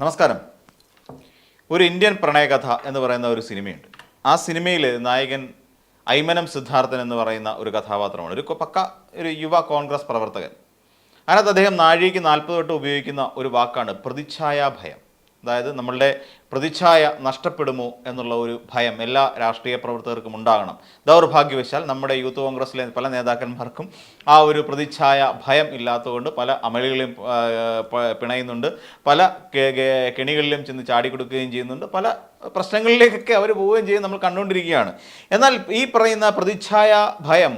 നമസ്കാരം. ഒരു ഇന്ത്യൻ പ്രണയകഥ എന്ന് പറയുന്ന ഒരു സിനിമയുണ്ട്. ആ സിനിമയിൽ നായകൻ ഐമനം സിദ്ധാർത്ഥൻ എന്ന് പറയുന്ന ഒരു കഥാപാത്രമാണ്. ഒരു പക്ക ഒരു യുവ കോൺഗ്രസ് പ്രവർത്തകൻ. അതിനകത്ത് അദ്ദേഹം നാഴികയ്ക്ക് നാൽപ്പത് തൊട്ട് ഉപയോഗിക്കുന്ന ഒരു വാക്കാണ് പ്രതിച്ഛായാ ഭയം അതായത് നമ്മളുടെ പ്രതിച്ഛായ നഷ്ടപ്പെടുമോ എന്നുള്ള ഒരു ഭയം എല്ലാ രാഷ്ട്രീയ പ്രവർത്തകർക്കും ഉണ്ടാകണം. ദൗർഭാഗ്യവശാൽ നമ്മുടെ യൂത്ത് കോൺഗ്രസിലെ പല നേതാക്കന്മാർക്കും ആ ഒരു പ്രതിച്ഛായ ഭയം ഇല്ലാത്തതുകൊണ്ട് പല അമളികളെയും പിണയുന്നുണ്ട്. പല കെണികളിലും ചെന്ന് ചാടിക്കൊടുക്കുകയും ചെയ്യുന്നുണ്ട്. പല പ്രശ്നങ്ങളിലേക്കൊക്കെ അവർ പോവുകയും ചെയ്യും നമ്മൾ കണ്ടുകൊണ്ടിരിക്കുകയാണ്. എന്നാൽ ഈ പറയുന്ന പ്രതിച്ഛായ ഭയം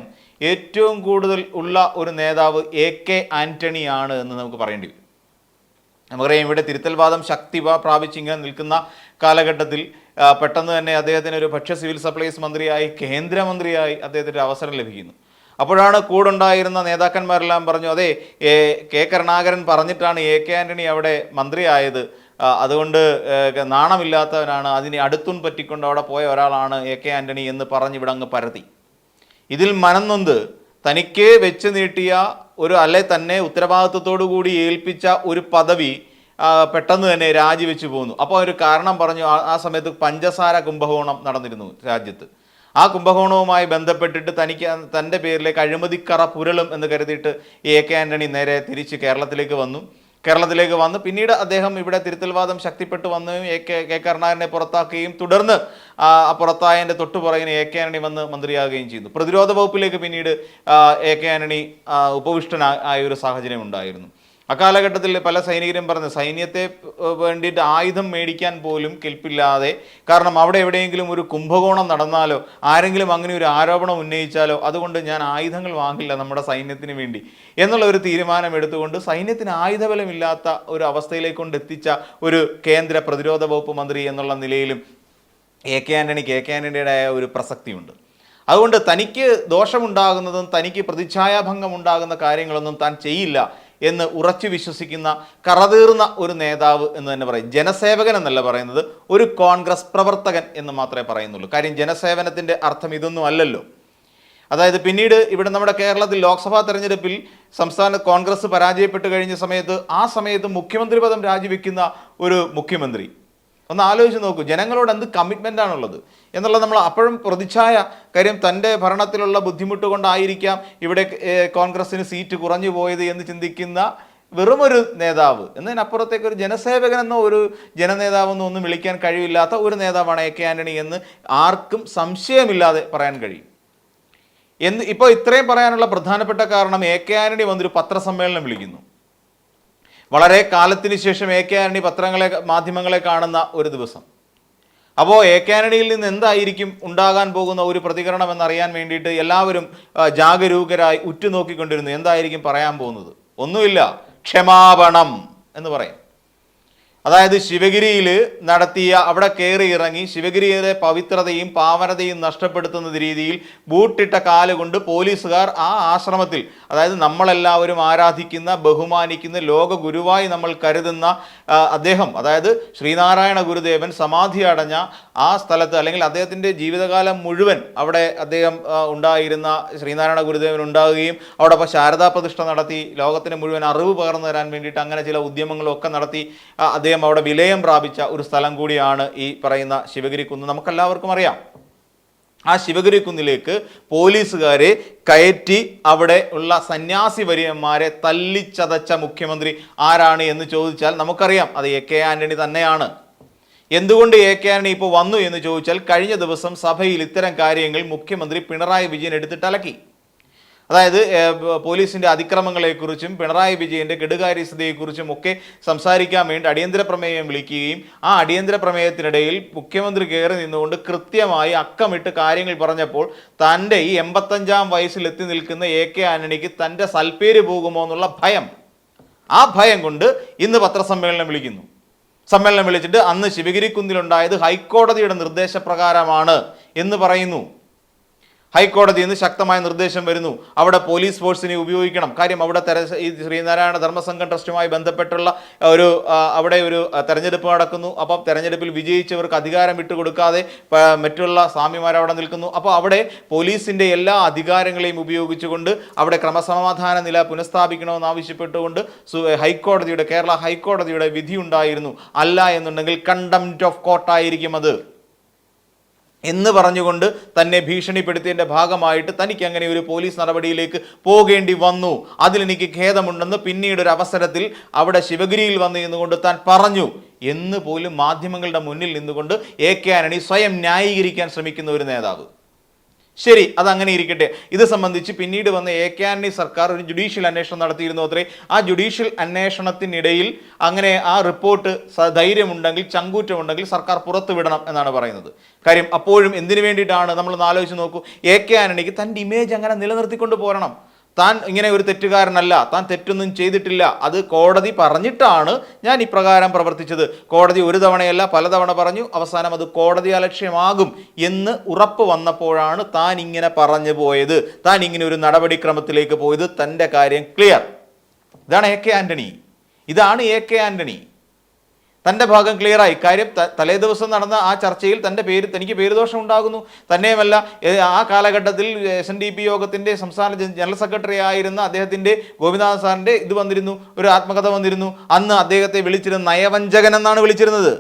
ഏറ്റവും കൂടുതൽ ഉള്ള ഒരു നേതാവ് എ കെ ആന്റണിയാണ് എന്ന് നമുക്ക് പറയേണ്ടി വരും. നമുക്കറിയാം ഇവിടെ തിരുത്തൽവാദം ശക്തി പ്രാപിച്ചിങ്ങനെ നിൽക്കുന്ന കാലഘട്ടത്തിൽ പെട്ടെന്ന് തന്നെ അദ്ദേഹത്തിന് ഒരു ഭക്ഷ്യ സിവിൽ സപ്ലൈസ് മന്ത്രിയായി കേന്ദ്രമന്ത്രിയായി അദ്ദേഹത്തിന് അവസരം ലഭിക്കുന്നു. അപ്പോഴാണ് കൂടുണ്ടായിരുന്ന നേതാക്കന്മാരെല്ലാം പറഞ്ഞു അതെ കെ കരുണാകരൻ പറഞ്ഞിട്ടാണ് എ കെ ആന്റണി അവിടെ മന്ത്രിയായത്. അതുകൊണ്ട് നാണമില്ലാത്തവനാണ്. അതിനെ അടുത്തും പറ്റിക്കൊണ്ട് അവിടെ പോയ ഒരാളാണ് എ കെ ആന്റണി എന്ന് പറഞ്ഞ് ഇവിടെ അങ്ങ് പരതി ഇതിൽ മനംനൊന്ത് തനിക്ക് വെച്ച് നീട്ടിയ ഒരു അല്ലെ തന്നെ ഉത്തരവാദിത്വത്തോടു കൂടി ഏൽപ്പിച്ച ഒരു പദവി പെട്ടെന്ന് തന്നെ രാജിവെച്ച് പോകുന്നു അപ്പോൾ ഒരു കാരണം പറഞ്ഞു ആ- സമയത്ത് പഞ്ചസാര കുംഭകോണം നടന്നിരുന്നു രാജ്യത്ത്. ആ കുംഭകോണവുമായി ബന്ധപ്പെട്ടിട്ട് തനിക്ക് തന്റെ പേരിലേക്ക് അഴിമതിക്കറ പുരളും എന്ന് കരുതിയിട്ട് എ കെ ആന്റണി നേരെ തിരിച്ച് കേരളത്തിലേക്ക് വന്നു. കേരളത്തിലേക്ക് വന്ന്. പിന്നീട് അദ്ദേഹം ഇവിടെ തിരുത്തൽവാദം ശക്തിപ്പെട്ടു വന്ന് എ കെ കെ കരുണാകരനെ പുറത്താക്കുകയും തുടർന്ന് പുറത്തായതിന്റെ തൊട്ടുപുറകിന് എ കെ ആന്റണി വന്ന് മന്ത്രിയാകുകയും ചെയ്തു. പ്രതിരോധ വകുപ്പിലേക്ക് പിന്നീട് എ കെ ആന്റണി ഉപവിഷ്ടനായ ഒരു സാഹചര്യം ഉണ്ടായിരുന്നു. അക്കാലഘട്ടത്തിൽ പല സൈനികരും പറഞ്ഞു സൈന്യത്തെ വേണ്ടിയിട്ട് ആയുധം മേടിക്കാൻ പോലും കെൽപ്പില്ലാതെ കാരണം അവിടെ എവിടെയെങ്കിലും ഒരു കുംഭകോണം നടന്നാലോ ആരെങ്കിലും അങ്ങനെ ഒരു ആരോപണം ഉന്നയിച്ചാലോ അതുകൊണ്ട് ഞാൻ ആയുധങ്ങൾ വാങ്ങില്ല നമ്മുടെ സൈന്യത്തിന് വേണ്ടി. എന്നുള്ള ഒരു തീരുമാനം എടുത്തുകൊണ്ട് സൈന്യത്തിന് ആയുധബലമില്ലാത്ത ഒരു അവസ്ഥയിലേക്ക് കൊണ്ട് എത്തിച്ച ഒരു കേന്ദ്ര പ്രതിരോധ വകുപ്പ് മന്ത്രി എന്നുള്ള നിലയിലും A K Antony A K ആന്റണിയുടേതായ ഒരു പ്രസക്തിയുണ്ട്. അതുകൊണ്ട് തനിക്ക് ദോഷമുണ്ടാകുന്നതും തനിക്ക് പ്രതിച്ഛായാഭംഗം ഉണ്ടാകുന്ന കാര്യങ്ങളൊന്നും താൻ ചെയ്യില്ല എന്ന് ഉറച്ചു വിശ്വസിക്കുന്ന കറതീർന്ന ഒരു നേതാവ് എന്ന് തന്നെ പറയും. ജനസേവകൻ എന്നല്ല പറയുന്നത് ഒരു കോൺഗ്രസ് പ്രവർത്തകൻ എന്ന് മാത്രമേ പറയുന്നുള്ളൂ. കാര്യം ജനസേവനത്തിന്റെ അർത്ഥം ഇതൊന്നും അല്ലല്ലോ. അതായത് പിന്നീട് ഇവിടെ നമ്മുടെ കേരളത്തിൽ ലോക്സഭാ തെരഞ്ഞെടുപ്പിൽ സംസ്ഥാന കോൺഗ്രസ് പരാജയപ്പെട്ട് കഴിഞ്ഞ സമയത്ത് ആ സമയത്ത് മുഖ്യമന്ത്രി പദം രാജിവെക്കുന്ന ഒരു മുഖ്യമന്ത്രി ഒന്ന് ആലോചിച്ച് നോക്കൂ. ജനങ്ങളോട് എന്ത് കമ്മിറ്റ്മെന്റ് ആണുള്ളത്? എന്നുള്ളത് നമ്മൾ അപ്പോഴും പ്രതിച്ഛായ കാര്യം തന്റെ ഭരണത്തിലുള്ള ബുദ്ധിമുട്ട് കൊണ്ടായിരിക്കാം ഇവിടെ കോൺഗ്രസ്സിന് സീറ്റ് കുറഞ്ഞു പോയത് എന്ന് ചിന്തിക്കുന്ന വെറുമൊരു നേതാവ്. എന്നതിനപ്പുറത്തേക്ക് ഒരു ജനസേവകനെന്നോ ഒരു ജനനേതാവെന്നോ ഒന്നും വിളിക്കാൻ കഴിവില്ലാത്ത ഒരു നേതാവാണ് എ കെ ആന്റണി എന്ന് ആർക്കും സംശയമില്ലാതെ പറയാൻ കഴിയും. എന്ന് ഇപ്പോൾ ഇത്രയും പറയാനുള്ള പ്രധാനപ്പെട്ട കാരണം എ കെ ആന്റണി വന്നൊരു പത്രസമ്മേളനം വിളിക്കുന്നു. വളരെ കാലത്തിന് ശേഷം എ കെ ആന്റണി പത്രങ്ങളെ മാധ്യമങ്ങളെ കാണുന്ന ഒരു ദിവസം. അപ്പോൾ എ കെ ആന്റണിയിൽ നിന്ന് എന്തായിരിക്കും ഉണ്ടാകാൻ പോകുന്ന ഒരു പ്രതികരണം എന്നറിയാൻ വേണ്ടിയിട്ട് എല്ലാവരും ജാഗരൂകരായി ഉറ്റുനോക്കിക്കൊണ്ടിരുന്നു. എന്തായിരിക്കും പറയാൻ പോകുന്നത്? ഒന്നുമില്ല. ക്ഷമാപണം എന്ന് പറയും. അതായത് ശിവഗിരിയിൽ നടത്തിയ അവിടെ കയറി ഇറങ്ങി ശിവഗിരിയുടെ പവിത്രതയും പാവനതയും നഷ്ടപ്പെടുത്തുന്ന രീതിയിൽ ബൂട്ടിട്ട കാലുകൊണ്ട് പോലീസുകാർ ആ ആശ്രമത്തിൽ അതായത് നമ്മളെല്ലാവരും ആരാധിക്കുന്ന ബഹുമാനിക്കുന്ന ലോക ഗുരുവായി നമ്മൾ കരുതുന്ന അദ്ദേഹം അതായത് ശ്രീനാരായണ ഗുരുദേവൻ സമാധി അടഞ്ഞ ആ സ്ഥലത്ത് അല്ലെങ്കിൽ അദ്ദേഹത്തിന്റെ ജീവിതകാലം മുഴുവൻ അവിടെ അദ്ദേഹം ഉണ്ടായിരുന്ന ശ്രീനാരായണ ഗുരുദേവൻ ഉണ്ടാവുകയും അവിടെ അപ്പോൾ ശാരദാ പ്രതിഷ്ഠ നടത്തി ലോകത്തിന് മുഴുവൻ അറിവ് പകർന്നു തരാൻ വേണ്ടിയിട്ട് അങ്ങനെ ചില ഉദ്യമങ്ങളൊക്കെ നടത്തി ആ, അദ്ദേഹം അവിടെ വിലയം പ്രാപിച്ച ഒരു സ്ഥലം കൂടിയാണ് ഈ പറയുന്ന ശിവഗിരി കുന്ന് നമുക്കെല്ലാവർക്കും അറിയാം. ആ ശിവഗിരി കുന്നിലേക്ക് പോലീസുകാരെ കയറ്റി അവിടെ ഉള്ള സന്യാസി വര്യന്മാരെ തല്ലിച്ചതച്ച മുഖ്യമന്ത്രി ആരാണ് എന്ന് ചോദിച്ചാൽ നമുക്കറിയാം അത് എ കെ ആന്റണി തന്നെയാണ്. എന്തുകൊണ്ട് എ കെ ആന്റണി ഇപ്പോൾ വന്നു എന്ന് ചോദിച്ചാൽ കഴിഞ്ഞ ദിവസം സഭയിൽ ഇത്തരം കാര്യങ്ങൾ മുഖ്യമന്ത്രി പിണറായി വിജയൻ എടുത്തിട്ട് അലക്കി. അതായത് പോലീസിന്റെ അതിക്രമങ്ങളെക്കുറിച്ചും പിണറായി വിജയന്റെ കെടുകാര്യസ്ഥതയെക്കുറിച്ചും ഒക്കെ സംസാരിക്കാൻ വേണ്ടി അടിയന്തര പ്രമേയം വിളിക്കുകയും ആ അടിയന്തര പ്രമേയത്തിനിടയിൽ മുഖ്യമന്ത്രി കയറി നിന്നുകൊണ്ട് കൃത്യമായി അക്കമിട്ട് കാര്യങ്ങൾ പറഞ്ഞപ്പോൾ തന്റെ ഈ എൺപത്തഞ്ചാം വയസ്സിൽ എത്തി നിൽക്കുന്ന എ കെ ആന്റണിക്ക് തന്റെ സൽപ്പേര് പോകുമോ എന്നുള്ള ഭയം. ആ ഭയം കൊണ്ട് ഇന്ന് പത്രസമ്മേളനം വിളിക്കുന്നു. സമ്മേളനം വിളിച്ചിട്ട് അന്ന് ശിവഗിരിക്കുന്നിലുണ്ടായത് ഹൈക്കോടതിയുടെ നിർദ്ദേശപ്രകാരമാണ് എന്ന് പറയുന്നു. ഹൈക്കോടതി ഇന്ന് ശക്തമായ നിർദ്ദേശം വരുന്നു. അവിടെ പോലീസ് ഫോഴ്സിനെ ഉപയോഗിക്കണം. കാര്യം അവിടെ ഈ ശ്രീനാരായണ ധർമ്മസംഘം ട്രസ്റ്റുമായി ബന്ധപ്പെട്ടുള്ള ഒരു അവിടെ ഒരു തെരഞ്ഞെടുപ്പ് നടക്കുന്നു. അപ്പോൾ തെരഞ്ഞെടുപ്പിൽ വിജയിച്ചവർക്ക് അധികാരം വിട്ടുകൊടുക്കാതെ കൊടുക്കാതെ മറ്റുള്ള സ്വാമിമാർ അവിടെ നിൽക്കുന്നു. അപ്പോൾ അവിടെ പോലീസിന്റെ എല്ലാ അധികാരങ്ങളെയും ഉപയോഗിച്ചുകൊണ്ട് അവിടെ ക്രമസമാധാന നില പുനഃസ്ഥാപിക്കണമെന്ന് ആവശ്യപ്പെട്ടുകൊണ്ട് ഹൈക്കോടതിയുടെ കേരള ഹൈക്കോടതിയുടെ വിധി ഉണ്ടായിരുന്നു. അല്ല എന്നുണ്ടെങ്കിൽ കണ്ടംപ്റ്റ് ഓഫ് കോർട്ടായിരിക്കും അത്. എന്ന് പറഞ്ഞുകൊണ്ട് തന്നെ ഭീഷണിപ്പെടുത്തിയതിന്റെ ഭാഗമായിട്ട് തനിക്ക് അങ്ങനെ ഒരു പോലീസ് നടപടിയിലേക്ക് പോകേണ്ടി വന്നു. അതിലെനിക്ക് ഖേദമുണ്ടെന്ന് പിന്നീട് ഒരു അവസരത്തിൽ അവിടെ ശിവഗിരിയിൽ വന്നു നിന്നുകൊണ്ട് താൻ പറഞ്ഞു. എന്ന് പോലും മാധ്യമങ്ങളുടെ മുന്നിൽ നിന്നുകൊണ്ട് എ കെ ആന്റണി സ്വയം ന്യായീകരിക്കാൻ ശ്രമിക്കുന്ന ഒരു നേതാവ്. ശരി അതങ്ങനെ ഇരിക്കട്ടെ. ഇത് സംബന്ധിച്ച് പിന്നീട് വന്ന എ കെ ആന്റണി സർക്കാർ ഒരു ജുഡീഷ്യൽ അന്വേഷണം നടത്തിയിരുന്നു അത്രേ. ആ ജുഡീഷ്യൽ അന്വേഷണത്തിനിടയിൽ അങ്ങനെ ആ റിപ്പോർട്ട് ധൈര്യമുണ്ടെങ്കിൽ ചങ്കൂറ്റമുണ്ടെങ്കിൽ സർക്കാർ പുറത്തുവിടണം എന്നാണ് പറയുന്നത്. കാര്യം അപ്പോഴും എന്തിനു വേണ്ടിയിട്ടാണ്? നമ്മൾ ആലോചിച്ച് നോക്കൂ. എ കെ ആന്റണിക്ക് തന്റെ ഇമേജ് അങ്ങനെ നിലനിർത്തിക്കൊണ്ട് പോരണം. താൻ ഇങ്ങനെ ഒരു തെറ്റുകാരനല്ല താൻ തെറ്റൊന്നും ചെയ്തിട്ടില്ല. അത് കോടതി പറഞ്ഞിട്ടാണ് ഞാൻ ഇപ്രകാരം പ്രവർത്തിച്ചത്. കോടതി ഒരു തവണയല്ല പലതവണ പറഞ്ഞു അവസാനം അത് കോടതി അലക്ഷ്യമാകും എന്ന് ഉറപ്പ് വന്നപ്പോഴാണ് താൻ ഇങ്ങനെ പറഞ്ഞു പോയത്. താൻ ഇങ്ങനെ ഒരു നടപടിക്രമത്തിലേക്ക് പോയത്. തന്റെ കാര്യം ക്ലിയർ. ഇതാണ് എ കെ ആന്റണി. ഇതാണ് എ കെ ആന്റണി തന്റെ ഭാഗം ക്ലിയറായി. കാര്യം തലേ ദിവസം നടന്ന ആ ചർച്ചയിൽ തന്റെ പേര് തനിക്ക് പേരുദോഷം ഉണ്ടാകുന്നു. തന്നെയുമല്ല ആ കാലഘട്ടത്തിൽ എസ് എൻ ഡി പി യോഗത്തിന്റെ സംസ്ഥാന ജനറൽ സെക്രട്ടറി ആയിരുന്ന അദ്ദേഹത്തിന്റെ ഗോപിനാഥ സാറിന്റെ ഇത് വന്നിരുന്നു. ഒരു ആത്മകഥ വന്നിരുന്നു. അന്ന് അദ്ദേഹത്തെ വിളിച്ചിരുന്ന നയവഞ്ചകൻ എന്നാണ് വിളിച്ചിരുന്നത്.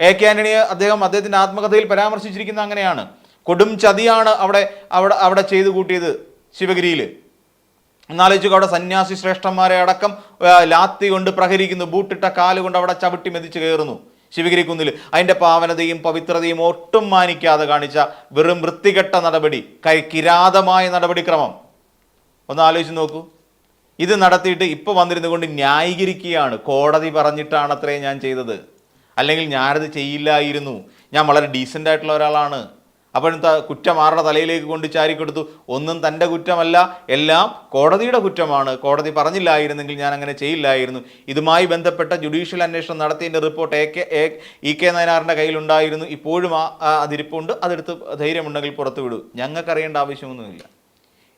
എ കെ ആന്റണിയെ അദ്ദേഹം അദ്ദേഹത്തിന്റെ ആത്മകഥയിൽ പരാമർശിച്ചിരിക്കുന്ന അങ്ങനെയാണ്. കൊടും ചതിയാണ് അവിടെ അവിടെ അവിടെ ചെയ്തു കൂട്ടിയത് ശിവഗിരിയിൽ. എന്നാലോചിച്ചു അവിടെ സന്യാസി ശ്രേഷ്ഠന്മാരെ അടക്കം ലാത്തി കൊണ്ട് പ്രഹരിക്കുന്നു ബൂട്ടിട്ട കാലുകൊണ്ട് അവിടെ ചവിട്ടി മെതിച്ച് കയറുന്നു. ശിവഗിരി കുന്നിൽ അതിന്റെ പാവനതയും പവിത്രതയും ഒട്ടും മാനിക്കാതെ കാണിച്ച വെറും വൃത്തികെട്ട നടപടി കൈ കിരാതമായ നടപടിക്രമം. ഒന്ന് ആലോചിച്ച് നോക്കൂ. ഇത് നടത്തിയിട്ട് ഇപ്പോൾ വന്നിരുന്നു കൊണ്ട് ന്യായീകരിക്കുകയാണ്. കോടതി പറഞ്ഞിട്ടാണ് അത്രേ ഞാൻ ചെയ്തത്. അല്ലെങ്കിൽ ഞാനത് ചെയ്യില്ലായിരുന്നു. ഞാൻ വളരെ ഡീസന്റ് ആയിട്ടുള്ള ഒരാളാണ്. അപ്പോഴും കുറ്റം ആരുടെ തലയിലേക്ക് കൊണ്ട് ചാരിക്കൊടുത്തു? ഒന്നും തന്റെ കുറ്റമല്ല എല്ലാം കോടതിയുടെ കുറ്റമാണ്. കോടതി പറഞ്ഞില്ലായിരുന്നെങ്കിൽ ഞാൻ അങ്ങനെ ചെയ്യില്ലായിരുന്നു. ഇതുമായി ബന്ധപ്പെട്ട ജുഡീഷ്യൽ അന്വേഷണം നടത്തിയതിന്റെ report A K A E K നയനാറിന്റെ കയ്യിലുണ്ടായിരുന്നു. ഇപ്പോഴും ആ അതിരിപ്പുണ്ട്. അതെടുത്ത് ധൈര്യമുണ്ടെങ്കിൽ പുറത്തു വിടൂ. ഞങ്ങൾക്കറിയേണ്ട ആവശ്യമൊന്നുമില്ല.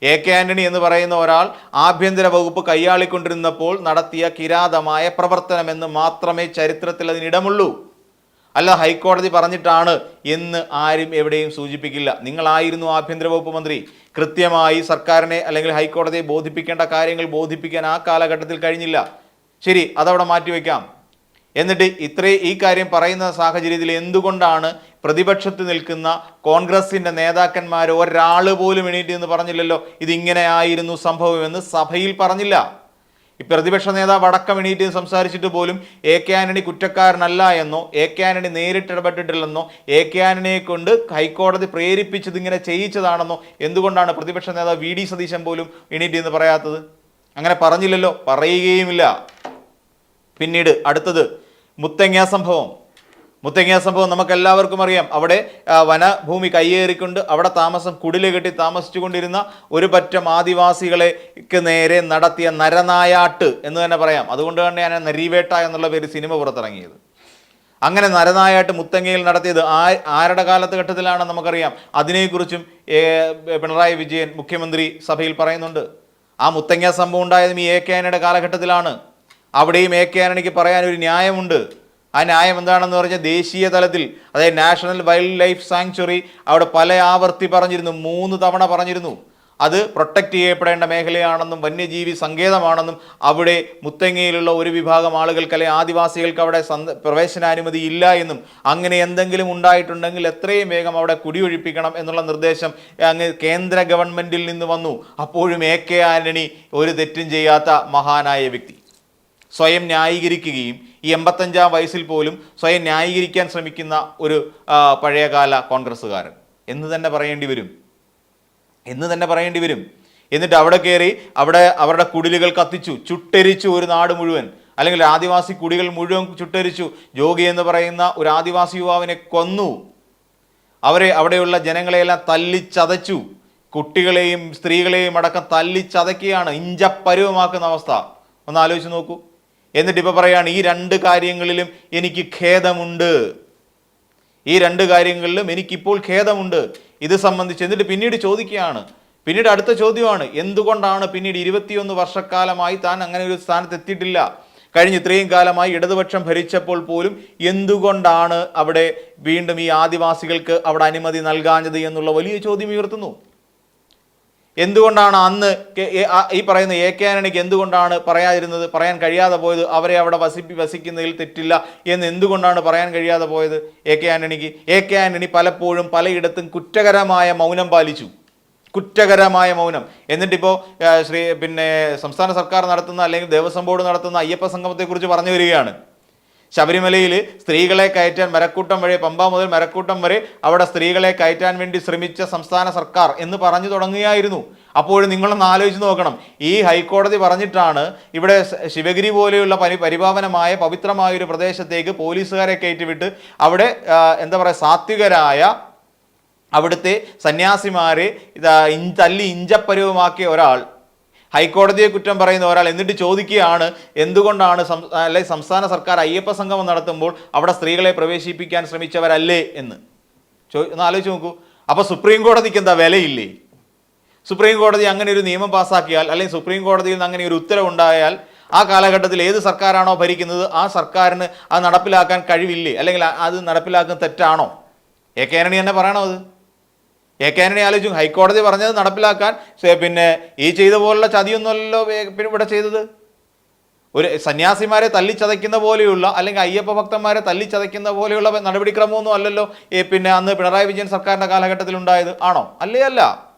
എ കെ ആന്റണി എന്ന് പറയുന്ന ഒരാൾ ആഭ്യന്തര വകുപ്പ് കൈയാളിക്കൊണ്ടിരുന്നപ്പോൾ നടത്തിയ കിരാതമായ പ്രവർത്തനമെന്ന് മാത്രമേ ചരിത്രത്തിൽ അതിനിടമുള്ളൂ. അല്ല ഹൈക്കോടതി പറഞ്ഞിട്ടാണ് എന്ന് ആരും എവിടെയും സൂചിപ്പിക്കില്ല. നിങ്ങളായിരുന്നു ആഭ്യന്തര വകുപ്പ് മന്ത്രി. കൃത്യമായി സർക്കാരിനെ അല്ലെങ്കിൽ ഹൈക്കോടതിയെ ബോധിപ്പിക്കേണ്ട കാര്യങ്ങൾ ബോധിപ്പിക്കാൻ ആ കാലഘട്ടത്തിൽ കഴിഞ്ഞില്ല. ശരി അതവിടെ മാറ്റിവെക്കാം എന്നിട്ട് ഇത്രേ ഈ കാര്യം പറയുന്ന സാഹചര്യത്തിൽ എന്തുകൊണ്ടാണ് പ്രതിപക്ഷത്ത് നിൽക്കുന്ന കോൺഗ്രസിന്റെ നേതാക്കന്മാർ ഒരാൾ പോലും എണീറ്റ് എന്ന് പറഞ്ഞില്ലല്ലോ ഇതിങ്ങനെ ആയിരുന്നു സംഭവമെന്ന് സഭയിൽ പറഞ്ഞില്ല. ഈ പ്രതിപക്ഷ നേതാവ് അടക്കം എണീറ്റ് സംസാരിച്ചിട്ട് പോലും എ കെ ആന്റണി കുറ്റക്കാരനല്ല എന്നോ എ കെ ആന്റണി നേരിട്ട് ഇടപെട്ടിട്ടില്ലെന്നോ എ കെ ആന്റണിയെ കൊണ്ട് ഹൈക്കോടതി പ്രേരിപ്പിച്ചത് ഇങ്ങനെ ചെയ്യിച്ചതാണെന്നോ എന്തുകൊണ്ടാണ് പ്രതിപക്ഷ നേതാവ് വി ഡി സതീശൻ പോലും എണീറ്റ് എന്ന് പറയാത്തത്? അങ്ങനെ പറഞ്ഞില്ലല്ലോ പറയുകയുമില്ല. പിന്നീട് അടുത്തത് മുത്തങ്ങ സംഭവം. മുത്തങ്ങ സംഭവം നമുക്ക് എല്ലാവർക്കും അറിയാം. അവിടെ വനഭൂമി കയ്യേറിക്കൊണ്ട് അവിടെ താമസം കുടിൽ കെട്ടി താമസിച്ചുകൊണ്ടിരുന്ന ഒരു പറ്റം ആദിവാസികളെക്ക് നേരെ നടത്തിയ നരനായാട്ട് എന്ന് തന്നെ പറയാം. അതുകൊണ്ട് തന്നെയാണ് നരിവേട്ട എന്നുള്ള പേര് സിനിമ പുറത്തിറങ്ങിയത്. അങ്ങനെ നരനായാട്ട് മുത്തങ്ങയിൽ നടത്തിയത് ആ ആരുടെ കാലഘട്ടത്തിലാണ് നമുക്കറിയാം. അതിനെക്കുറിച്ചും പിണറായി വിജയൻ മുഖ്യമന്ത്രി സഭയിൽ പറയുന്നുണ്ട്. ആ മുത്തങ്ങ സംഭവം ഉണ്ടായതും ഈ എ കെ ആനയുടെ കാലഘട്ടത്തിലാണ്. അവിടെയും എ കെ ആനണിക്ക് പറയാൻ ഒരു ന്യായമുണ്ട്. ആ ന്യായം എന്താണെന്ന് പറഞ്ഞാൽ ദേശീയ തലത്തിൽ അതായത് നാഷണൽ വൈൽഡ് ലൈഫ് സാങ്ച്വറി അവിടെ പല ആവർത്തി പറഞ്ഞിരുന്നു മൂന്ന് തവണ പറഞ്ഞിരുന്നു. അത് പ്രൊട്ടക്റ്റ് ചെയ്യപ്പെടേണ്ട മേഖലയാണെന്നും വന്യജീവി സങ്കേതമാണെന്നും അവിടെ മുത്തങ്ങയിലുള്ള ഒരു വിഭാഗം ആളുകൾക്ക് അല്ലെങ്കിൽ ആദിവാസികൾക്ക് അവിടെ പ്രവേശനാനുമതി ഇല്ല എന്നും അങ്ങനെ എന്തെങ്കിലും ഉണ്ടായിട്ടുണ്ടെങ്കിൽ എത്രയും വേഗം അവിടെ കുടിയൊഴിപ്പിക്കണം എന്നുള്ള നിർദ്ദേശം അങ്ങ് കേന്ദ്ര ഗവൺമെന്റിൽ നിന്ന് വന്നു. അപ്പോഴും എ കെ ഒരു തെറ്റും ചെയ്യാത്ത മഹാനായ വ്യക്തി. സ്വയം ന്യായീകരിക്കുകയും ഈ എൺപത്തഞ്ചാം വയസ്സിൽ പോലും സ്വയം ന്യായീകരിക്കാൻ ശ്രമിക്കുന്ന ഒരു പഴയകാല കോൺഗ്രസ്സുകാരൻ. എന്ന് തന്നെ പറയേണ്ടി വരും. എന്ന് തന്നെ പറയേണ്ടി വരും. എന്നിട്ട് അവിടെ കയറി അവിടെ അവരുടെ കുടിലുകൾ കത്തിച്ചു ചുട്ടരിച്ചു ഒരു നാട് മുഴുവൻ. അല്ലെങ്കിൽ ആദിവാസി കുടികൾ മുഴുവൻ ചുട്ടരിച്ചു. ജോഗി എന്ന് പറയുന്ന ഒരു ആദിവാസി യുവാവിനെ കൊന്നു. അവരെ അവിടെയുള്ള ജനങ്ങളെയെല്ലാം തല്ലിച്ചതച്ചു. കുട്ടികളെയും സ്ത്രീകളെയും അടക്കം തല്ലിച്ചതക്കുകയാണ്. ഇഞ്ചപ്പരുവമാക്കുന്ന അവസ്ഥ. ഒന്ന് ആലോചിച്ച് നോക്കൂ. എന്നിട്ട് ഇപ്പൊ പറയാണ് ഈ രണ്ട് കാര്യങ്ങളിലും എനിക്ക് ഖേദമുണ്ട്. ഈ രണ്ട് കാര്യങ്ങളിലും എനിക്കിപ്പോൾ ഖേദമുണ്ട്. ഇത് സംബന്ധിച്ച് എന്നിട്ട് പിന്നീട് ചോദിക്കുകയാണ്. പിന്നീട് അടുത്ത ചോദ്യമാണ് എന്തുകൊണ്ടാണ് പിന്നീട് ഇരുപത്തിയൊന്ന് വർഷക്കാലമായി താൻ അങ്ങനെ ഒരു സ്ഥാനത്ത് എത്തിയിട്ടില്ല? കഴിഞ്ഞ ഇത്രയും കാലമായി ഇടതുപക്ഷം ഭരിച്ചപ്പോൾ പോലും എന്തുകൊണ്ടാണ് അവിടെ വീണ്ടും ഈ ആദിവാസികൾക്ക് അവിടെ അനുമതി നൽകാഞ്ഞത് എന്നുള്ള വലിയ ചോദ്യം ഉയർത്തുന്നു. എന്തുകൊണ്ടാണ് അന്ന് ഈ പറയുന്ന എ കെ ആന്റണിക്ക് എന്തുകൊണ്ടാണ് പറയാതിരുന്നത്? പറയാൻ കഴിയാതെ പോയത് അവരെ അവിടെ വസിപ്പി വസിക്കുന്നതിൽ തെറ്റില്ല എന്ന് എന്തുകൊണ്ടാണ് പറയാൻ കഴിയാതെ പോയത് എ കെ ആന്റണിക്ക്? എ കെ ആന്റണി പലപ്പോഴും പലയിടത്തും കുറ്റകരമായ മൗനം പാലിച്ചു. കുറ്റകരമായ മൗനം. എന്നിട്ടിപ്പോൾ ശ്രീ പിന്നെ സംസ്ഥാന സർക്കാർ നടത്തുന്ന അല്ലെങ്കിൽ ദേവസ്വം ബോർഡ് നടത്തുന്ന അയ്യപ്പ സംഗമത്തെക്കുറിച്ച് പറഞ്ഞു വരികയാണ്. ശബരിമലയിൽ സ്ത്രീകളെ കയറ്റാൻ മരക്കൂട്ടം വഴി പമ്പ മുതൽ മരക്കൂട്ടം വരെ അവിടെ സ്ത്രീകളെ കയറ്റാൻ വേണ്ടി ശ്രമിച്ച സംസ്ഥാന സർക്കാർ എന്ന് പറഞ്ഞു തുടങ്ങുകയായിരുന്നു. അപ്പോൾ നിങ്ങളൊന്ന് ആലോചിച്ച് നോക്കണം. ഈ ഹൈക്കോടതി പറഞ്ഞിട്ടാണ് ഇവിടെ ശിവഗിരി പോലെയുള്ള പരി പരിപാവനമായ പവിത്രമായ ഒരു പ്രദേശത്തേക്ക് പോലീസുകാരെ കയറ്റിവിട്ട് അവിടെ എന്താ പറയുക സാത്വികരായ അവിടുത്തെ സന്യാസിമാരെ ഇതാ തല്ലി ഇഞ്ചപ്പരുവമാക്കിയ ഒരാൾ ഹൈക്കോടതിയെ കുറ്റം പറയുന്ന ഒരാൾ എന്നിട്ട് ചോദിക്കുകയാണ് എന്തുകൊണ്ടാണ് അല്ലെ സംസ്ഥാന സർക്കാർ അയ്യപ്പ സംഗമം നടത്തുമ്പോൾ അവിടെ സ്ത്രീകളെ പ്രവേശിപ്പിക്കാൻ ശ്രമിച്ചവരല്ലേ എന്ന്? ചോ ഒന്ന് ആലോചിച്ച് നോക്കൂ. അപ്പോൾ സുപ്രീം കോടതിക്ക് എന്താ വിലയില്ലേ? സുപ്രീം കോടതി അങ്ങനെ ഒരു നിയമം പാസ്സാക്കിയാൽ അല്ലെങ്കിൽ സുപ്രീം കോടതിയിൽ നിന്ന് അങ്ങനെ ഒരു ഉത്തരവുണ്ടായാൽ ആ കാലഘട്ടത്തിൽ ഏത് സർക്കാരാണോ ഭരിക്കുന്നത് ആ സർക്കാരിന് അത് നടപ്പിലാക്കാൻ കഴിവില്ലേ? അല്ലെങ്കിൽ അത് നടപ്പിലാക്കുന്ന തെറ്റാണോ? എ കെ തന്നെ പറയണോ അത്? എ കെ ആന്റണി ആലോചിച്ചു. ഹൈക്കോടതി പറഞ്ഞത് നടപ്പിലാക്കാൻ. പിന്നെ ഈ ചെയ്ത പോലുള്ള ചതിയൊന്നുമല്ലോ ഇവിടെ ചെയ്തത്? ഒരു സന്യാസിമാരെ തല്ലിച്ചതയ്ക്കുന്ന പോലെയുള്ള അല്ലെങ്കിൽ അയ്യപ്പ ഭക്തന്മാരെ തല്ലിച്ചതയ്ക്കുന്ന പോലെയുള്ള നടപടിക്രമമൊന്നും അല്ലല്ലോ പിന്നെ അന്ന് പിണറായി വിജയൻ സർക്കാരിന്റെ കാലഘട്ടത്തിൽ ഉണ്ടായത്. ആണോ? അല്ലേ അല്ല.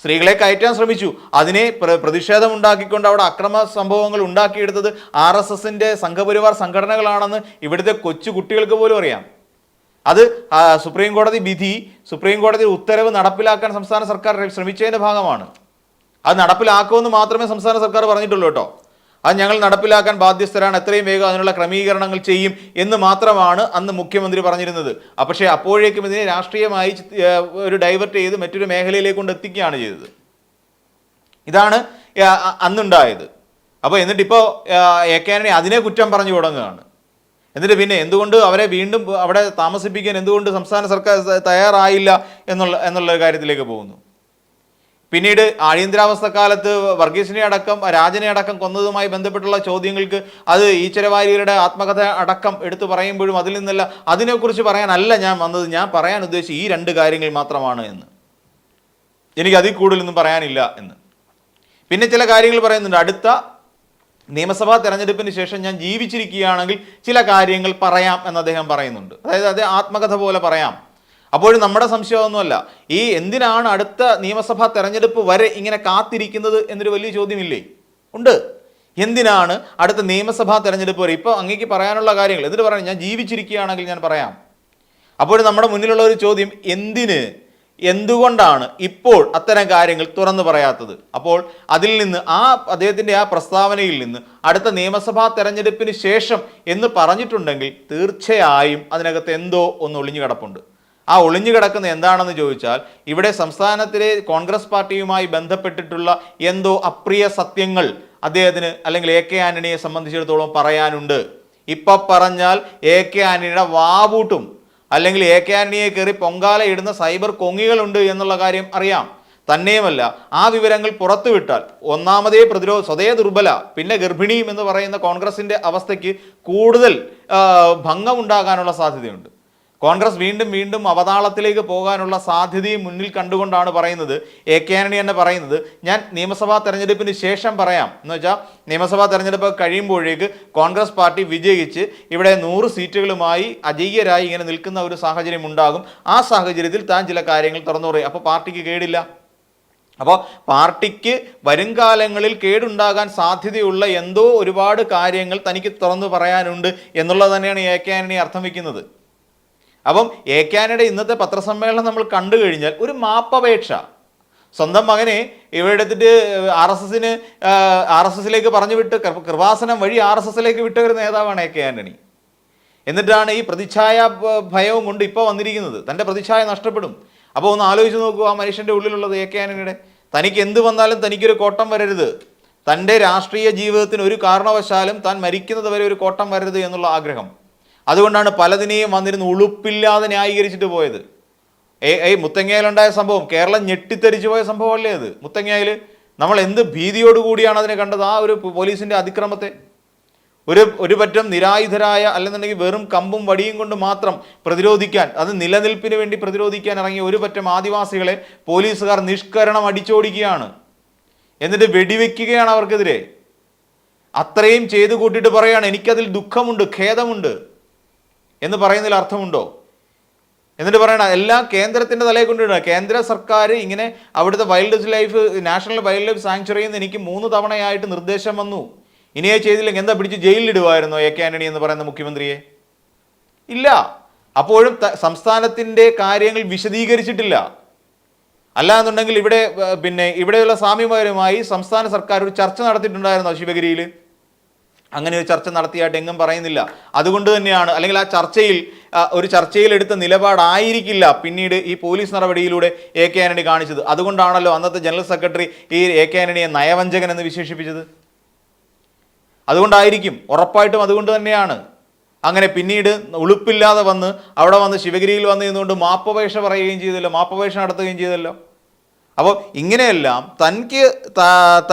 സ്ത്രീകളെ കയറ്റാൻ ശ്രമിച്ചു. അതിനെ പ്ര- പ്രതിഷേധം ഉണ്ടാക്കിക്കൊണ്ട് അവിടെ അക്രമ സംഭവങ്ങൾ ഉണ്ടാക്കിയെടുത്തത് ആർ എസ് എസിന്റെ സംഘപരിവാർ സംഘടനകളാണെന്ന് ഇവിടുത്തെ കൊച്ചു കുട്ടികൾക്ക് പോലും അറിയാം. അത് സുപ്രീം കോടതി വിധി സുപ്രീം കോടതി ഉത്തരവ് നടപ്പിലാക്കാൻ സംസ്ഥാന സർക്കാർ ശ്രമിച്ചതിന്റെ ഭാഗമാണ്. അത് നടപ്പിലാക്കുമെന്ന് മാത്രമേ സംസ്ഥാന സർക്കാർ പറഞ്ഞിട്ടുള്ളൂ കേട്ടോ. അത് ഞങ്ങൾ നടപ്പിലാക്കാൻ ബാധ്യസ്ഥരാണ് എത്രയും വേഗം അതിനുള്ള ക്രമീകരണങ്ങൾ ചെയ്യും എന്ന് മാത്രമാണ് അന്ന് മുഖ്യമന്ത്രി പറഞ്ഞിരുന്നത്. പക്ഷേ അപ്പോഴേക്കും ഇതിനെ രാഷ്ട്രീയമായി ഒരു ഡൈവേർട്ട് ചെയ്ത് മറ്റൊരു മേഖലയിലേക്ക് കൊണ്ട് എത്തിക്കുകയാണ് ചെയ്തത്. ഇതാണ് അന്നുണ്ടായത്. അപ്പോൾ എന്നിട്ടിപ്പോൾ എ കെ ആന്റണി അതിനെ കുറ്റം പറഞ്ഞു തുടങ്ങുകയാണ്. എന്നിട്ട് പിന്നെ എന്തുകൊണ്ട് അവരെ വീണ്ടും അവിടെ താമസിപ്പിക്കാൻ എന്തുകൊണ്ട് സംസ്ഥാന സർക്കാർ തയ്യാറായില്ല എന്നുള്ള എന്നുള്ള കാര്യത്തിലേക്ക് പോകുന്നു. പിന്നീട് അടിയന്തരാവസ്ഥ കാലത്ത് വർഗീസിനെ അടക്കം രാജനെ അടക്കം കൊന്നതുമായി ബന്ധപ്പെട്ടുള്ള ചോദ്യങ്ങൾക്ക് അത് ഈശ്വരവാര്യരുടെ ആത്മകഥ അടക്കം എടുത്തു പറയുമ്പോഴും അതിൽ നിന്നല്ല അതിനെക്കുറിച്ച് പറയാനല്ല ഞാൻ വന്നത്. ഞാൻ പറയാൻ ഉദ്ദേശിച്ച ഈ രണ്ട് കാര്യങ്ങൾ മാത്രമാണ് എന്ന്. എനിക്ക് അതിൽ കൂടുതലൊന്നും പറയാനില്ല എന്ന്. പിന്നെ ചില കാര്യങ്ങൾ പറയുന്നുണ്ട്. അടുത്ത നിയമസഭാ തെരഞ്ഞെടുപ്പിന് ശേഷം ഞാൻ ജീവിച്ചിരിക്കുകയാണെങ്കിൽ ചില കാര്യങ്ങൾ പറയാം എന്ന് അദ്ദേഹം പറയുന്നുണ്ട്. അതായത് അത് ആത്മകഥ പോലെ പറയാം. അപ്പോഴും നമ്മുടെ സംശയമൊന്നുമല്ല. ഈ എന്തിനാണ് അടുത്ത നിയമസഭാ തെരഞ്ഞെടുപ്പ് വരെ ഇങ്ങനെ കാത്തിരിക്കുന്നത് എന്നൊരു വലിയ ചോദ്യമില്ലേ? ഉണ്ട്. എന്തിനാണ് അടുത്ത നിയമസഭാ തെരഞ്ഞെടുപ്പ് വരെ? ഇപ്പോൾ അങ്ങേക്ക് പറയാനുള്ള കാര്യങ്ങൾ. എന്നിട്ട് പറയാം ഞാൻ ജീവിച്ചിരിക്കുകയാണെങ്കിൽ ഞാൻ പറയാം. അപ്പോഴും നമ്മുടെ മുന്നിലുള്ള ഒരു ചോദ്യം എന്തിന് എന്തുകൊണ്ടാണ് ഇപ്പോൾ അത്തരം കാര്യങ്ങൾ തുറന്നു പറയാത്തത്? അപ്പോൾ അതിൽ നിന്ന് ആ അദ്ദേഹത്തിന്റെ ആ പ്രസ്താവനയിൽ നിന്ന് അടുത്ത നിയമസഭാ തെരഞ്ഞെടുപ്പിന് ശേഷം എന്ന് പറഞ്ഞിട്ടുണ്ടെങ്കിൽ തീർച്ചയായും അതിനകത്ത് എന്തോ ഒന്ന് ഒളിഞ്ഞു കിടപ്പുണ്ട്. ആ ഒളിഞ്ഞു കിടക്കുന്ന എന്താണെന്ന് ചോദിച്ചാൽ ഇവിടെ സംസ്ഥാനത്തിലെ കോൺഗ്രസ് പാർട്ടിയുമായി ബന്ധപ്പെട്ടിട്ടുള്ള എന്തോ അപ്രിയ സത്യങ്ങൾ അദ്ദേഹത്തിന് അല്ലെങ്കിൽ എ കെ ആന്റണിയെ സംബന്ധിച്ചിടത്തോളം പറയാനുണ്ട്. ഇപ്പൊ പറഞ്ഞാൽ എ കെ ആന്റണിയുടെ വാവൂട്ടും അല്ലെങ്കിൽ എ കെ ആന്റണിയെ കയറി പൊങ്കാല ഇടുന്ന സൈബർ കൊങ്ങികളുണ്ട് എന്നുള്ള കാര്യം അറിയാം. തന്നെയുമല്ല ആ വിവരങ്ങൾ പുറത്തുവിട്ടാൽ ഒന്നാമതേ പ്രതിരോധ സ്വതേ ദുർബല പിന്നെ ഗർഭിണിയും എന്ന് പറയുന്ന കോൺഗ്രസിന്റെ അവസ്ഥയ്ക്ക് കൂടുതൽ ഭംഗമുണ്ടാകാനുള്ള സാധ്യതയുണ്ട്. കോൺഗ്രസ് വീണ്ടും വീണ്ടും അവതാളത്തിലേക്ക് പോകാനുള്ള സാധ്യതയും മുന്നിൽ കണ്ടുകൊണ്ടാണ് പറയുന്നത്. എ. കെ. ആന്റണി തന്നെ പറയുന്നത്. ഞാൻ നിയമസഭാ തെരഞ്ഞെടുപ്പിന് ശേഷം പറയാം. എന്ന് വെച്ചാൽ നിയമസഭാ തെരഞ്ഞെടുപ്പ് കഴിയുമ്പോഴേക്ക് കോൺഗ്രസ് പാർട്ടി വിജയിച്ച് ഇവിടെ നൂറ് സീറ്റുകളുമായി അജയ്യരായി ഇങ്ങനെ നിൽക്കുന്ന ഒരു സാഹചര്യം ഉണ്ടാകും. ആ സാഹചര്യത്തിൽ താൻ ചില കാര്യങ്ങൾ തുറന്നു പറയും. അപ്പോൾ പാർട്ടിക്ക് കേടില്ല. അപ്പോൾ പാർട്ടിക്ക് വരും കാലങ്ങളിൽ കേടുണ്ടാകാൻ സാധ്യതയുള്ള എന്തോ ഒരുപാട് കാര്യങ്ങൾ തനിക്ക് തുറന്നു പറയാനുണ്ട് എന്നുള്ളത് തന്നെയാണ് എ. കെ. ആന്റണി അർത്ഥം വയ്ക്കുന്നത്. അപ്പം എ കാനയുടെ ഇന്നത്തെ പത്രസമ്മേളനം നമ്മൾ കണ്ടു കഴിഞ്ഞാൽ ഒരു മാപ്പപേക്ഷ. സ്വന്തം മകനെ ഇവിടെ ആർ എസ് എസിന് ആർ എസ് എസിലേക്ക് പറഞ്ഞു വിട്ട് കൃപാസനം വഴി ആർ എസ് എസിലേക്ക് വിട്ട ഒരു നേതാവാണ് എ കെ ആന്റണി. എന്നിട്ടാണ് ഈ പ്രതിച്ഛായ ഭയവും കൊണ്ട് ഇപ്പോൾ വന്നിരിക്കുന്നത്. തന്റെ പ്രതിച്ഛായ നഷ്ടപ്പെടും. അപ്പോൾ ഒന്ന് ആലോചിച്ച് നോക്കൂ ആ മനുഷ്യന്റെ ഉള്ളിലുള്ളത് എ കെ ആന്റണിയുടെ. തനിക്ക് എന്ത് വന്നാലും തനിക്കൊരു കോട്ടം വരരുത്. തന്റെ രാഷ്ട്രീയ ജീവിതത്തിന് ഒരു കാരണവശാലും താൻ മരിക്കുന്നത് വരെ ഒരു കോട്ടം വരരുത് എന്നുള്ള ആഗ്രഹം. അതുകൊണ്ടാണ് പലതിനെയും വന്നിരുന്ന് ഉളുപ്പില്ലാതെ ന്യായീകരിച്ചിട്ട് പോയത്. ഏ ഏയ് മുത്തങ്ങയിലുണ്ടായ സംഭവം കേരളം ഞെട്ടിത്തെരിച്ചു പോയ സംഭവമല്ലേ അത് മുത്തങ്ങയിൽ നമ്മൾ എന്ത് ഭീതിയോടുകൂടിയാണ് അതിനെ കണ്ടത്? ആ ഒരു പോലീസിന്റെ അതിക്രമത്തെ. ഒരു ഒരു പറ്റം നിരായുധരായ അല്ലെന്നുണ്ടെങ്കിൽ വെറും കമ്പും വടിയും കൊണ്ട് മാത്രം പ്രതിരോധിക്കാൻ അത് നിലനിൽപ്പിന് വേണ്ടി പ്രതിരോധിക്കാൻ ഇറങ്ങിയ ഒരു പറ്റം ആദിവാസികളെ പോലീസുകാർ നിഷ്കരണം അടിച്ചോടിക്കുകയാണ്. എന്നിട്ട് വെടിവെക്കുകയാണ് അവർക്കെതിരെ. അത്രയും ചെയ്തു കൂട്ടിയിട്ട് പറയാണ് എനിക്കതിൽ ദുഃഖമുണ്ട് ഖേദമുണ്ട്. എന്ന് പറയുന്നതിൽ അർത്ഥമുണ്ടോ? എന്നിട്ട് പറയണ എല്ലാം കേന്ദ്രത്തിന്റെ തലയിൽ കൊണ്ടിടുക കേന്ദ്ര സർക്കാർ ഇങ്ങനെ അവിടുത്തെ wild life national wild life സാങ്ച്വറിയിൽ നിന്ന് എനിക്ക് മൂന്ന് തവണയായിട്ട് നിർദ്ദേശം വന്നു. ഇനിയേ ചെയ്തില്ലെങ്കിൽ എന്താ പിടിച്ച് ജയിലിലിടുമായിരുന്നോ എ കെ ആന്റണി എന്ന് പറയുന്ന മുഖ്യമന്ത്രിയെ? ഇല്ല. അപ്പോഴും സംസ്ഥാനത്തിന്റെ കാര്യങ്ങൾ വിശദീകരിച്ചിട്ടില്ല. അല്ല എന്നുണ്ടെങ്കിൽ ഇവിടെ പിന്നെ ഇവിടെയുള്ള സ്വാമിമാരുമായി സംസ്ഥാന സർക്കാർ ഒരു ചർച്ച നടത്തിയിട്ടുണ്ടായിരുന്നോ ശിവഗിരിയിൽ. അങ്ങനെ ഒരു ചർച്ച നടത്തിയായിട്ട് എങ്ങും പറയുന്നില്ല. അതുകൊണ്ട് തന്നെയാണ് അല്ലെങ്കിൽ ആ ചർച്ചയിൽ ഒരു ചർച്ചയിൽ എടുത്ത നിലപാടായിരിക്കില്ല പിന്നീട് ഈ പോലീസ് നടപടിയിലൂടെ എ കെ ആന്റണി കാണിച്ചത്. അതുകൊണ്ടാണല്ലോ അന്നത്തെ ജനറൽ സെക്രട്ടറി ഈ എ കെ ആന്റണിയെ നയവഞ്ചകൻ എന്ന് വിശേഷിപ്പിച്ചത്. അതുകൊണ്ടായിരിക്കും ഉറപ്പായിട്ടും അതുകൊണ്ട് തന്നെയാണ്. അങ്ങനെ പിന്നീട് ഉളുപ്പില്ലാതെ വന്ന് അവിടെ വന്ന് ശിവഗിരിയിൽ വന്ന് നിന്നുകൊണ്ട് മാപ്പപേക്ഷ പറയുകയും ചെയ്തല്ലോ മാപ്പപേക്ഷ നടത്തുകയും ചെയ്തല്ലോ. അപ്പോൾ ഇങ്ങനെയെല്ലാം തനിക്ക്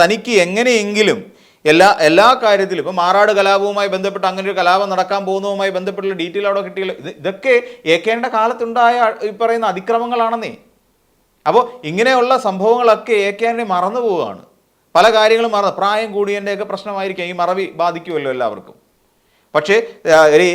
തനിക്ക് എങ്ങനെയെങ്കിലും എല്ലാ എല്ലാ കാര്യത്തിലും ഇപ്പം മാറാട് കലാപവുമായി ബന്ധപ്പെട്ട് അങ്ങനെ ഒരു കലാപം നടക്കാൻ പോകുന്നതുമായി ബന്ധപ്പെട്ടുള്ള ഡീറ്റെയിൽ അവിടെ കിട്ടിയില്ല. ഇത് ഇതൊക്കെ ഏക്കേണ്ട കാലത്തുണ്ടായ ഈ പറയുന്ന അതിക്രമങ്ങളാണെന്നേ. അപ്പോൾ ഇങ്ങനെയുള്ള സംഭവങ്ങളൊക്കെ ഏക്കാനെ മറന്നു പോവുകയാണ്. പല കാര്യങ്ങളും മറന്നു. പ്രായം കൂടിയതിന്റെയൊക്കെ പ്രശ്നമായിരിക്കാം. ഈ മറവി ബാധിക്കുമല്ലോ എല്ലാവർക്കും. പക്ഷേ ഒരു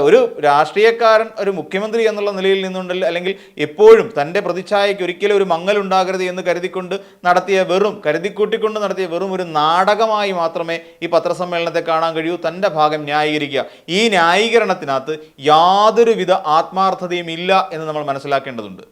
ഒരു രാഷ്ട്രീയക്കാരൻ ഒരു മുഖ്യമന്ത്രി എന്നുള്ള നിലയിൽ നിന്നുണ്ടല്ലോ അല്ലെങ്കിൽ എപ്പോഴും തന്റെ പ്രതിച്ഛായയ്ക്ക് ഒരിക്കലും ഒരു മങ്ങലുണ്ടാകരുത് എന്ന് കരുതിക്കൊണ്ട് നടത്തിയ വെറും കരുതിക്കൂട്ടിക്കൊണ്ട് നടത്തിയ വെറും ഒരു നാടകമായി മാത്രമേ ഈ പത്രസമ്മേളനത്തെ കാണാൻ കഴിയൂ. തന്റെ ഭാഗം ന്യായീകരിക്കുക. ഈ ന്യായീകരണത്തിനകത്ത് യാതൊരുവിധ ആത്മാർത്ഥതയും ഇല്ല എന്ന് നമ്മൾ മനസ്സിലാക്കേണ്ടതുണ്ട്.